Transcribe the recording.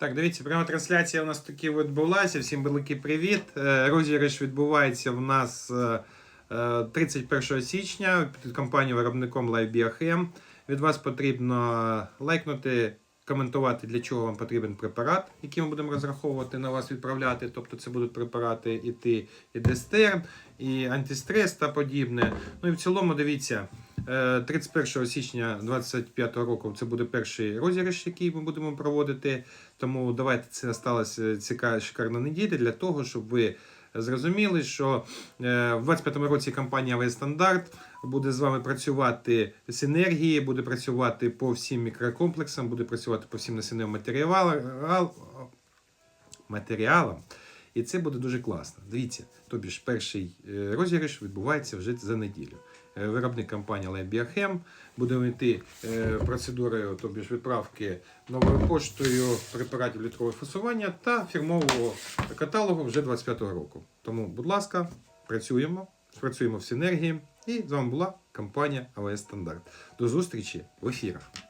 Так, дивіться, пряма трансляція у нас таки відбулася. Всім великий привіт. Е, Розіграш відбувається в нас е, е, 31 січня під компанією виробником LiveBioChem. Від вас потрібно лайкнути, коментувати, для чого вам потрібен препарат, який ми будемо розраховувати на вас відправляти. Тобто це будуть препарати і Т, і Дестерн, і антистрес та подібне. Ну і в цілому дивіться. Е, 31 січня 2025 року це буде перший розіграш, який ми будемо проводити. Тому давайте це сталася цікава шикарна неділя для того, щоб ви зрозуміли, що е, в 25-му році компанія Авіастандарт буде з вами працювати синергії, буде працювати по всім мікрокомплексам, буде працювати по всім насінним матеріалам. матеріалам. І це буде дуже класно. Дивіться, тобі ж перший е, розіграш відбувається вже за неділю. Е, Виробник компанія LabBioChem. Будемо йти е, процедурою тобі ж відправки новою поштою препаратів літрового фасування та фірмового каталогу вже 25-го року. Тому, будь ласка, працюємо, працюємо в синергії. І з вами була компанія АВС Стандарт. До зустрічі в ефірах.